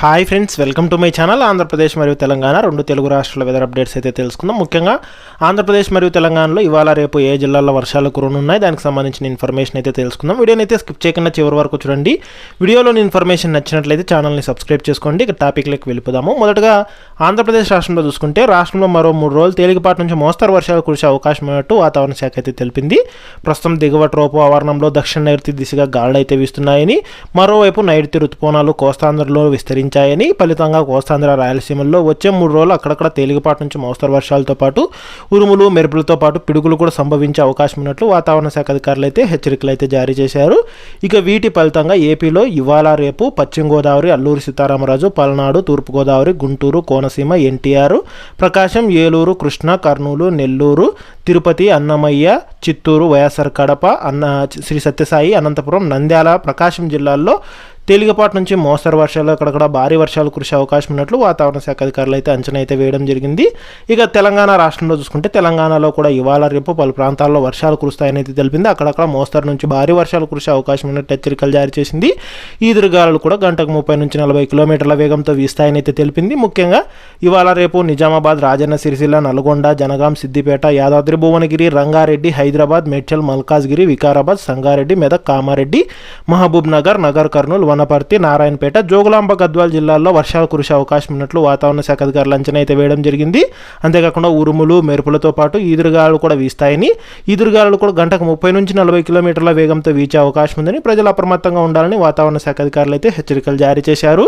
Hi friends welcome to my channel Andhra Pradesh మరియు తెలంగాణ రెండు తెలుగు రాష్ట్రాల వెదర్ అప్డేట్స్ అయితే తెలుసుకుందాం ముఖ్యంగా ఆంధ్రప్రదేశ్ మరియు తెలంగాణలో ఇవాళ రేపు ఏ జిల్లాల్లో వర్షాలు కురనున్నాయి దానికి సంబంధించిన ఇన్ఫర్మేషన్ అయితే తెలుసుకుందాం. వీడియోని అయితే స్కిప్ చేయకుండా చివరి వరకు చూడండి. వీడియోలోని ఇన్ఫర్మేషన్ నచ్చినట్లయితే ఛానల్ని సబ్స్క్రైబ్ చేసుకోండి. ఇక టాపిక్లోకి వెళ్ళిపోదాము. మొదటగా ఆంధ్రప్రదేశ్ రాష్ట్రంలో చూసుకుంటే రాష్ట్రంలో మరో మూడు రోజులు తేలికపాటి నుంచి మోస్తరు వర్షాలు కురిసే అవకాశం ఉన్నట్టు వాతావరణ శాఖ అయితే తెలిపింది. ప్రస్తుతం దిగువ ట్రోపు ఆవరణంలో దక్షిణ నైరుతి దిశగా గాలులు అయితే వీస్తున్నాయని మరోవైపు నైరుతి రుతుపవనాలు కోస్తాంధ్రలో విస్తరించాయని ఫలితంగా కోస్తాంధ్ర రాయలసీమల్లో వచ్చే మూడు రోజులు అక్కడక్కడ తేలికపాటి నుంచి మోస్తరు వర్షాలతో పాటు ఉరుములు మెరుపులతో పాటు పిడుగులు కూడా సంభవించే అవకాశం ఉన్నట్లు వాతావరణ శాఖ అధికారులు అయితే హెచ్చరికలు అయితే జారీ చేశారు. ఇక వీటి ఫలితంగా ఏపీలో ఇవాళ రేపు పశ్చిమ గోదావరి అల్లూరి సీతారామరాజు పల్నాడు తూర్పుగోదావరి గుంటూరు కోనసీమ ఎన్టీఆర్ ప్రకాశం ఏలూరు కృష్ణ కర్నూలు నెల్లూరు తిరుపతి అన్నమయ్య చిత్తూరు వైఎస్ఆర్ కడప అన్న శ్రీ సత్యసాయి అనంతపురం నంద్యాల ప్రకాశం జిల్లాల్లో తేలికపాటి నుంచి మోస్తరు వర్షాలు అక్కడక్కడ భారీ వర్షాలు కురిసే అవకాశం ఉన్నట్లు వాతావరణ శాఖ అధికారులు అయితే అంచనా అయితే వేయడం జరిగింది. ఇక తెలంగాణ రాష్ట్రంలో చూసుకుంటే తెలంగాణలో కూడా ఇవాళ రేపు పలు ప్రాంతాల్లో వర్షాలు కురుస్తాయని అయితే తెలిపింది. అక్కడక్కడ మోస్తరు నుంచి భారీ వర్షాలు కురిసే అవకాశం ఉన్నట్టు హెచ్చరికలు జారీ చేసింది. ఈదురుగాలు కూడా గంటకు ముప్పై నుంచి నలభై కిలోమీటర్ల వేగంతో వీస్తాయని అయితే తెలిపింది. ముఖ్యంగా ఇవాళ రేపు నిజామాబాద్ రాజన్న సిరిసిల్ల నల్గొండ జనగాం సిద్దిపేట యాదాద్రి భువనగిరి రంగారెడ్డి హైదరాబాద్ మేడ్చల్ మల్కాజ్గిరి వికారాబాద్ సంగారెడ్డి మెదక్ కామారెడ్డి మహబూబ్ నగర్ నగర్ కర్నూలు వనపర్తి నారాయణపేట జోగులాంబ గద్వాల్ జిల్లాల్లో వర్షాలు కురిసే అవకాశం ఉన్నట్లు వాతావరణ శాఖ అధికారులు అంచనా అయితే వేయడం జరిగింది. అంతేకాకుండా ఉరుములు మెరుపులతో పాటు ఈదురుగాలు కూడా వీస్తాయని ఈదురుగాలు కూడా గంటకు ముప్పై నుంచి నలభై కిలోమీటర్ల వేగంతో వీచే అవకాశం ఉందని ప్రజలు అప్రమత్తంగా ఉండాలని వాతావరణ శాఖ అధికారులు అయితే హెచ్చరికలు జారీ చేశారు.